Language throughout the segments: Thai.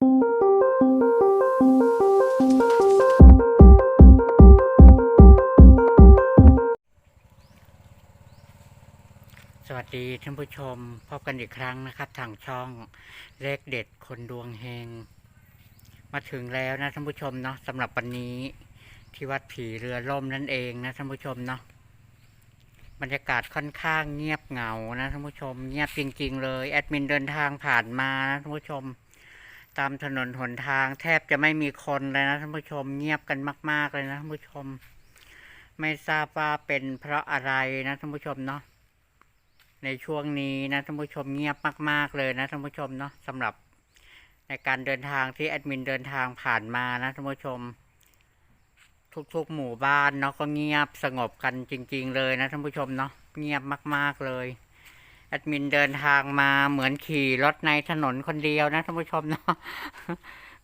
สวัสดีท่านผู้ชมพบกันอีกครั้งนะครับ ทางช่องเลขเด็ดคนดวงเฮง มาถึงแล้วนะท่านผู้ชมเนาะสำหรับวันนี้ที่วัดผีเรือล่มนั่นเองนะท่านผู้ชมเนาะบรรยากาศค่อนข้างเงียบเหงานะท่านผู้ชม เงียบจริง ๆ เลย แอดมินเดินทางผ่านมานะท่านผู้ชม ตามถนนหนทาง แทบจะไม่มีคนเลยนะท่านผู้ชมเงียบกันมาก ๆ เลยนะท่านผู้ชม ไม่ทราบว่าเป็นเพราะอะไรนะท่านผู้ชมเนาะในช่วงนี้นะท่านผู้ชมเงียบมาก ๆ เลยนะท่านผู้ชมเนาะสำหรับในการเดินทางที่แอดมินเดินทางผ่านมานะท่านผู้ชม ทุกๆหมู่บ้านเนาะก็เงียบสงบกันจริง ๆ เลยนะท่านผู้ชมเนาะเงียบมาก ๆเลย แอดมินเดินทางมาเหมือนขี่รถในถนนคนเดียวนะท่านผู้ชมเนาะ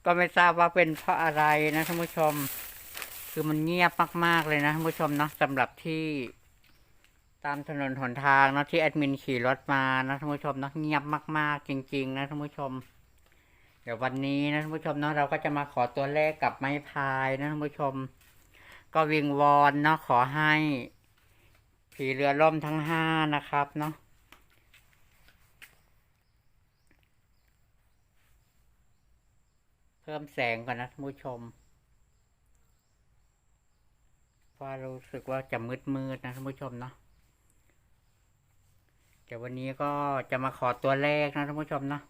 ก็ไม่ทราบว่าเป็นเพราะอะไรนะท่านผู้ชม คือมันเงียบมากๆเลยนะท่านผู้ชมเนาะสำหรับที่ตามถนนหนทางเนาะที่แอดมินขี่รถมานะท่านผู้ชมเนาะเงียบมาก ๆ จริง ๆ นะท่านผู้ชม เดี๋ยววันนี้นะท่านผู้ชมเนาะเราก็จะมาขอตัวเลขกับไม้พายนะท่านผู้ชม ก็วิงวอนเนาะขอให้ผีเรือล่มทั้งห้านะครับเนาะ พิ่มแสงก่อนนะท่านผู้ชมเพรารู้สึกว่าจะมืดๆนะท่านผู้ชมเนาะเดี๋ยววันนี้ก็จะมาขอตัวเลขนะท่านผู้ชมเนาะ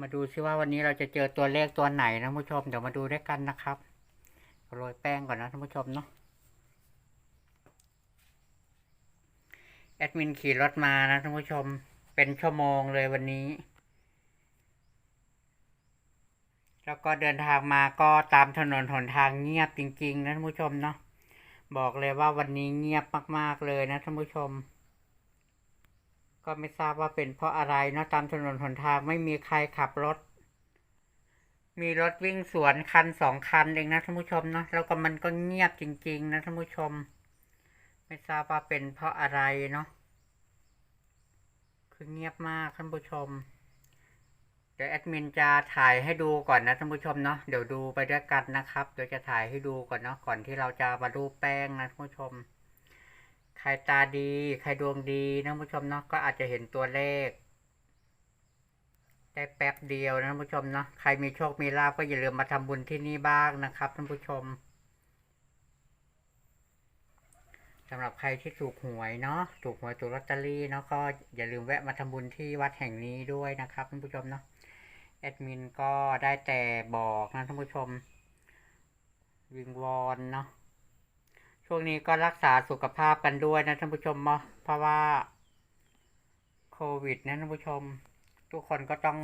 มาดูซิว่าวันนี้เราจะเจอตัวเลขตัวไหนนะท่านผู้ชม เดี๋ยวมาดูด้วยกันนะครับ โรยแป้งก่อนนะท่านผู้ชมเนาะ แอดมินขี่รถมานะท่านผู้ชม เป็นชั่วโมงเลยวันนี้ แล้วก็เดินทางมาก็ตามถนนหนทางเงียบจริงๆนะท่านผู้ชมเนาะบอกเลยว่าวันนี้เงียบมากๆเลยนะท่านผู้ชม ก็ไม่ทราบว่าเป็นเพราะอะไรเนาะตามถนนหนทางไม่มีใครขับรถ มีรถวิ่งสวนคันสองคันเองนะท่านผู้ชมเนาะแล้วก็มันก็เงียบจริง ๆ นะท่านผู้ชม ไม่ทราบว่าเป็นเพราะอะไรเนาะคือเงียบมากท่านผู้ชม ดี๋ยวแอดมินจะถ่ายให้ดูก่อนนะท่านผู้ชมเนาะเดี๋ยวดูไปด้วยกันนะครับเดี๋ยวจะถ่ายให้ดูก่อนเนาะก่อนที่เราจะมาดูแป้งนะท่านผู้ชม ใครตาดี ใครดวงดีนะท่านผู้ชมเนาะก็อาจจะเห็นตัวเลข ได้แป๊บเดียวนะท่านผู้ชมเนาะใครมีโชคมีลาภก็อย่าลืมมาทำบุญที่นี่บ้างนะครับท่านผู้ชมสำหรับใครที่ถูกหวยเนาะถูกหวยถูกลอตเตอรี่เนาะก็อย่าลืมแวะมาทำบุญที่วัดแห่งนี้ด้วยนะครับท่านผู้ชมเนาะ แอดมินก็ได้แต่บอกนะท่านผู้ชม วิงวอนเนาะช่วงนี้ก็รักษาสุขภาพกันด้วยนะท่านผู้ชมเนาะเพราะว่าโควิดนะท่านผู้ชม ทุกคนก็ต้อง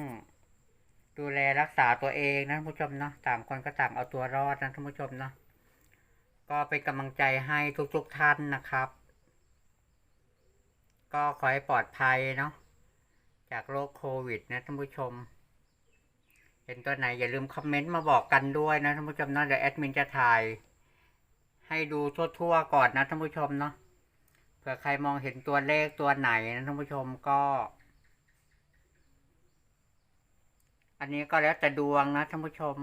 ดูแลรักษาตัวเองนะท่านผู้ชมเนาะต่างคนก็ต่างเอาตัวรอดนะท่านผู้ชมเนาะก็เป็นกำลังใจให้ทุกๆทท่านนะครับ ก็ขอให้ปลอดภัยเนาะจากโรคโควิดนะท่านผู้ชม เห็นตัวไหนอย่าลืมคอมเมนต์มาบอกกันด้วยนะท่านผู้ชมนะเดี๋ยวแอดมินจะถ่าย ให้ดูทั่วๆก่อนนะท่านผู้ชมเนาะเผื่อใครมองเห็นตัวเลขตัวไหนนะท่านผู้ชมก็ อันนี้ก็แล้วแต่ดวงนะท่านผู้ชม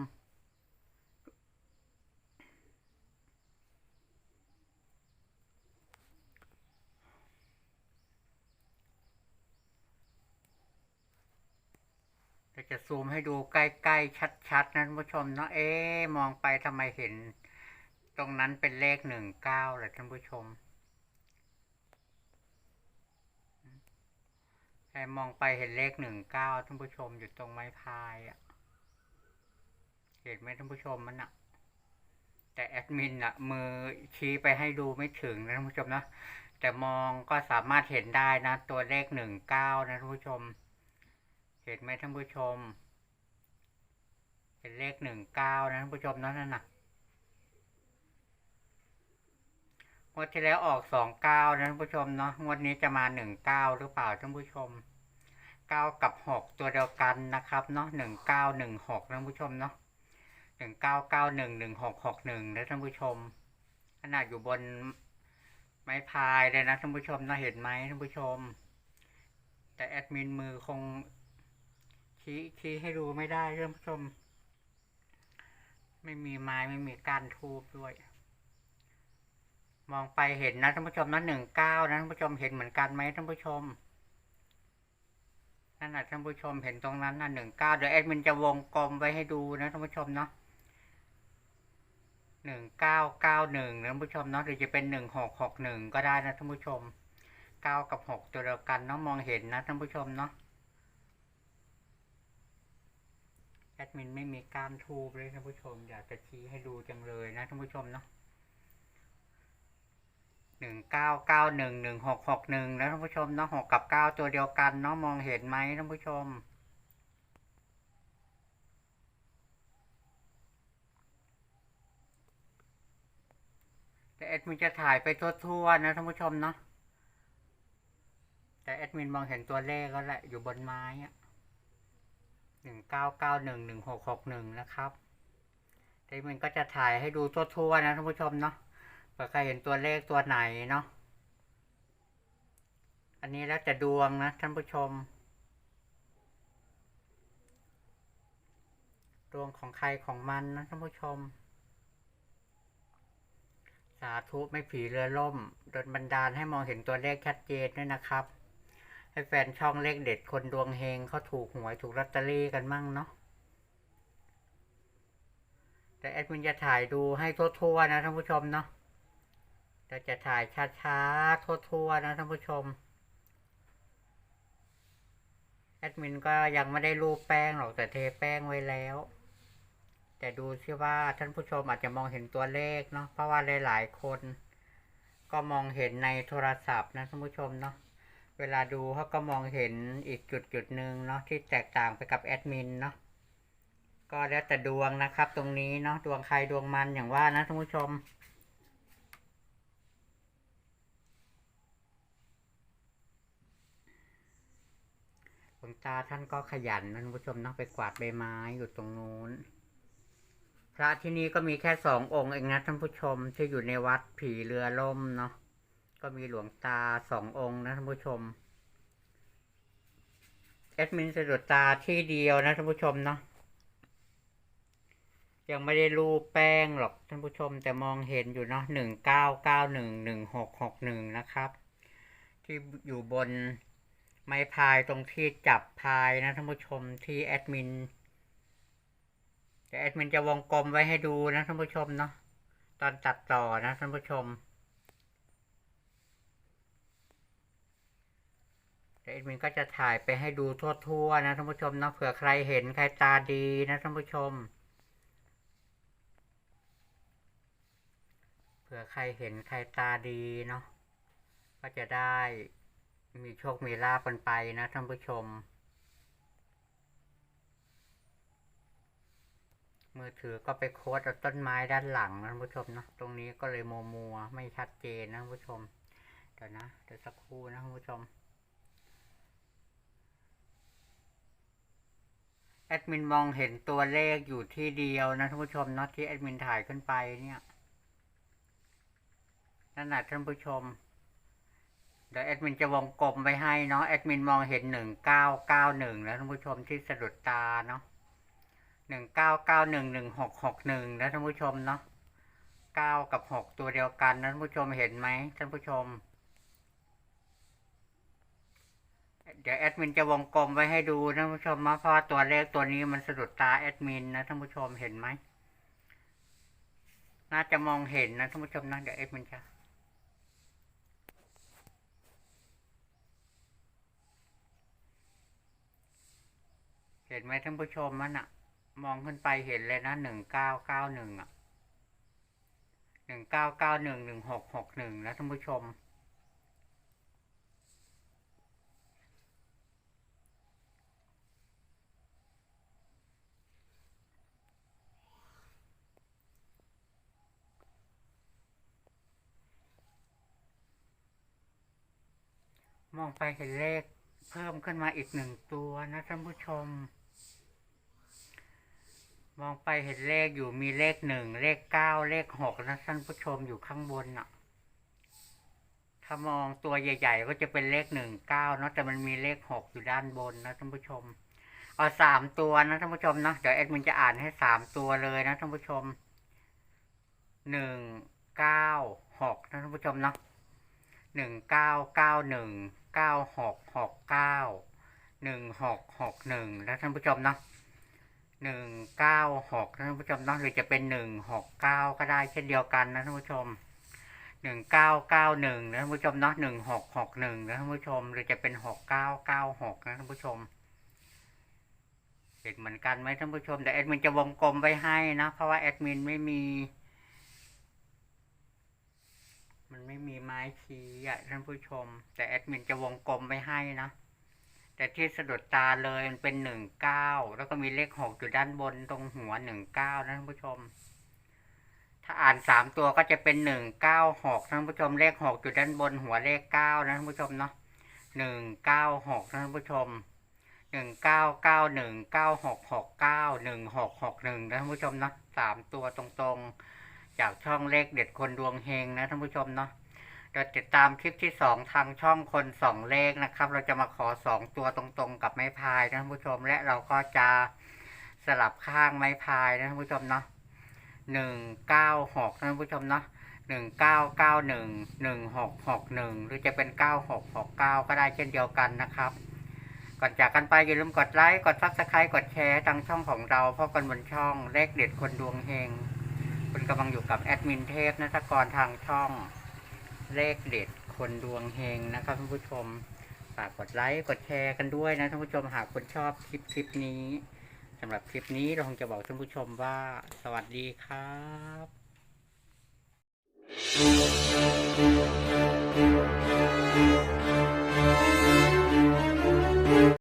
เดี๋ยวจะ ซูมให้ดูใกล้ๆชัดๆนะท่านผู้ชมเนาะเอ๊ะมองไปทำไมเห็น ตรงนั้นเป็นเลขหนึ่งเก้าเลยท่านผู้ชมใครมองไปเห็นเลขหนึ่งเก้าท่านผู้ชมอยู่ตรงไม้พายอะ่ะ เห็นไหมท่านผู้ชมมันอะ่ะ แต่แอดมินอะ มือชี้ไปให้ดูไม่ถึงนะท่านผู้ชมนะแต่มองก็สามารถเห็นได้นะ ตัวเลขหนึ่งเก้านะท่านผู้ชม เห็นไหมท่านผู้ชม เป็นเลขหนึ่งเก้านะท่านผู้ชมเนาะนั่นน่ะงวดที่แล้วออกสองเก้านะท่านผู้ชมเนาะงวดนี้จะมาหนึ่งเก้าหรือเปล่าท่านผู้ชมเก้ากับหกตัวเดียวกันนะครับเนาะหนึ่งเก้าหนึ่งหกท่านผู้ชมเนาะหนึ่งเก้าเก้าหนึ่งหนึ่งหกหกหนึ่งนะท่านผู้ชม ขนาดอยู่บนไม้พายเลยนะท่านผู้ชมเนาะเห็นไหมท่านผู้ชม แต่แอดมินมือคง ชี้ชี้ให้ดูไม่ได้ท่านผู้ชม ไม่มีไม้ไม่มีกานทูบด้วย มองไปเห็นนะท่านผู้ชมนะหนึ่งเก้านะท่านผู้ชมเห็นเหมือนกันไหมท่านผู้ชมนั่นแหะท่านผู้ชมเห็นตรงนั้นนะหนึ่งเก้าเดี๋ยวแอดมินจะวงกลมไว้ให้ดูนะท่านผู้ชมเนาะหนึ่งเก้าเก้าหนึ่งนะท่านผู้ชมเนาะหรือจะเป็นหนึ่งหกหกหนึ่งก็ได้นะท่านผู้ชมเก้ากับหกตัวเดียวกันเนาะมองเห็นนะท่านผู้ชมเนาะ แอดมินไม่มีก้านทูบเลยท่านผู้ชม อยากจะชี้ให้ดูจังเลยนะท่านผู้ชมเนาะหนึ่งเก้าเก้าหนึ่งหนึ่งหกหกหนึ่งแล้วท่านผู้ชมเนาะหกกับเก้าตัวเดียวกันเนาะมองเห็นไหมท่านผู้ชมแต่แอดมินจะถ่ายไปทั่วๆนะท่านผู้ชมเนาะแต่แอดมินมองเห็นตัวเลขก็แหละอยู่บนไม้อะ หนึ่งเก้าเก้าหนึ่งหนึ่งหกหกหนึ่งนะครับแต่มินก็จะถ่ายให้ดูทั่วๆนะท่านผู้ชมเนาะเผื่อใครเห็นตัวเลขตัวไหนเนาะ อันนี้แล้วจะดวงนะท่านผู้ชม ดวงของใครของมันนะท่านผู้ชม สาธุไม่ผีเรือล่มโดนบันดาลให้มองเห็นตัวเลขชัดเจนด้วยนะครับ ให้แฟนช่องเลขเด็ดคนดวงเฮงเขาถูกหวยถูกลอตเตอรี่กันมั่งเนาะแต่แอดมินจะถ่ายดูให้ทั่วๆนะท่านผู้ชมเนาะเราจะถ่ายช้าๆทั่วๆนะท่านผู้ชม แอดมินก็ยังไม่ได้รูปแป้งหรอกแต่เทแป้งไว้แล้ว แต่ดูซิว่าท่านผู้ชมอาจจะมองเห็นตัวเลขเนาะเพราะว่าหลายๆคน ก็มองเห็นในโทรศัพท์นะท่านผู้ชมเนาะ เวลาดูเขาก็มองเห็นอีกจุดจุดหนึ่งเนาะที่แตกต่างไปกับแอดมินเนาะก็แล้วแต่ดวงนะครับ ตรงนี้เนาะดวงใครดวงมันอย่างว่านะท่านผู้ชมหลวงตาท่านก็ขยันนะท่านผู้ชมนะไปกวาดใบไม้อยู่ตรงนู้นพระที่นี่ก็มีแค่สององค์เองนะท่านผู้ชมที่อยู่ในวัดผีเรือล่มเนาะ ก็มีหลวงตาสององค์นะท่านผู้ชมแอดมินสะดุดตาที่เดียวนะท่านผู้ชมเนาะยังไม่ได้รูปแป้งหรอกท่านผู้ชมแต่มองเห็นอยู่เนาะหนึ่งเก้าเก้าหนึ่งหนึ่งหกหกหนึ่งนะครับ ที่อยู่บนไม้พายตรงที่จับพายนะท่านผู้ชมที่แอดมินแต่แอดมินจะวงกลมไว้ให้ดูนะท่านผู้ชมเนาะตอนตัดต่อนะท่านผู้ชม แต่แอดมินก็จะถ่ายไปให้ดูทั่วๆนะท่านผู้ชมนะเผื่อใครเห็นใครตาดีนะท่านผู้ชม เผื่อใครเห็นใครตาดีเนาะก็จะได้มีโชคมีลาภกันไปนะท่านผู้ชม มือถือก็ไปโค้ดต้นไม้ด้านหลังนะท่านผู้ชมเนาะตรงนี้ก็เลยมัวมัวๆไม่ชัดเจนนะท่านผู้ชมเดี๋ยวนะเดี๋ยวสักครู่นะท่านผู้ชม แอดมินมองเห็นตัวเลขอยู่ที่เดียวนะท่านผู้ชมเนาะที่แอดมินถ่ายขึ้นไปเนี่ยนั่นแหละท่านผู้ชม เดี๋ยวแอดมินจะวงกลมไว้ให้เนาะแอดมินมองเห็นหนึ่งเก้าเก้าหนึ่งแล้วท่านผู้ชมที่สะดุดตาเนาะหนึ่งเก้าเก้าหนึ่งหนึ่งหกหกหนึ่งแล้วท่านผู้ชมเนาะเก้ากับหกตัวเดียวกันนะท่านผู้ชมเห็นไหมท่านผู้ชม เดี๋ยวแอดมินจะวงกลมไว้ให้ดูนะท่านผู้ชมนะเพราะตัวเลขตัวนี้มันสะดุดตาแอดมินนะท่านผู้ชมเห็นไหมน่าจะมองเห็นนะท่านผู้ชมนะเดี๋ยวแอดมินจะเห็นไหมท่านผู้ชมมันอะมองขึ้นไปเห็นเลยนะหนึ่งเก้าเก้าหนึ่งอะหนึ่งเก้าเก้าหนึ่งหนึ่งหกหกหนึ่งแล้วท่านผู้ชม องไปเห็นเลขเพิ่มขึ้นมาอีกหนึ่งตัวนะท่านผู้ชม มองไปเห็นเลขอยู่มีเลขหนึ่งเลขเก้าเลขหกนะท่านผู้ชมอยู่ข้างบนน่ะ ถ้ามองตัวใหญ่ ๆ ก็จะเป็นเลขหนึ่งเก้าเนาะแต่มันมีเลขหกอยู่ด้านบนนะท่านผู้ชมเอาสามตัวนะท่านผู้ชมนะเดี๋ยวแอดมินจะอ่านให้สามตัวเลยนะท่านผู้ชมหนึ่งเก้าหกนะท่านผู้ชมนะหนึ่งเก้าเก้าหนึ่ง เก้าหกหกเก้าหนึ่งหกหกหนึ่งนะท่านผู้ชมเนาะหนึ่งเก้าหกท่านผู้ชมเนาะหรือจะเป็นหนึ่งหกเก้าก็ได้เช่นเดียวกันนะท่านผู้ชมหนึ่งเก้าเก้าหนึ่งนะท่านผู้ชมเนาะหนึ่งหกหกหนึ่งนะท่านผู้ชม หรือจะเป็นหกเก้าเก้าหกนะท่านผู้ชมเห็นเหมือนกันไหมท่านผู้ชมแต่แอดมินจะวงกลมไว้ให้นะ เพราะว่าแอดมินไม่มี มันไม่มีไม้ชี้อะท่านผู้ชม แต่แอดมินจะวงกลมไว้ให้นะ แต่ที่สะดุดตาเลยมันเป็นหนึ่งเก้าแล้วก็มีเลขหกอยู่ด้านบนตรงหัวหนึ่งเก้านะท่านผู้ชม ถ้าอ่านสามตัวก็จะเป็นหนึ่งเก้าหกท่านผู้ชมเลขหกอยู่ด้านบนหัวเลขเก้านะท่านผู้ชมเนาะหนึ่งเก้าหกท่านผู้ชมหนึ่งเก้าเก้าหนึ่งเก้าหกหกเก้าหนึ่งหกหกหนึ่งนะท่านผู้ชมเนาะสามตัวตรงๆ จากช่องเลขเด็ดคนดวงเฮงนะท่านผู้ชมเนาะเดี๋ยวติดตามคลิปที่สองทางช่องคนสองเลขนะครับ เราจะมาขอสองตัวตรงๆ กับไม้พายนะท่านผู้ชม และเราก็จะสลับข้างไม้พายนะท่านผู้ชมเนาะหนึ่งเก้าหกท่านผู้ชมเนาะหนึ่งเก้าเก้าหนึ่งหนึ่งหกหกหนึ่งหรือจะเป็นเก้าหกหกเก้าก็ได้เช่นเดียวกันนะครับ ก่อนจากกันไปอย่าลืมกดไลค์กดซับสไครต์กดแชร์ทางช่องของเราพราะกันบนช่องเลขเด็ดคนดวงเฮง คุณกำลังอยู่กับแอดมินเทพนัทกรทางช่องเลขเด็ดคนดวงเฮงนะครับท่านผู้ชมฝากกดไลค์กดแชร์กันด้วยนะท่านผู้ชมหากคุณชอบคลิปคลิปนี้สำหรับคลิปนี้เราคงจะบอกท่านผู้ชมว่า สวัสดีครับ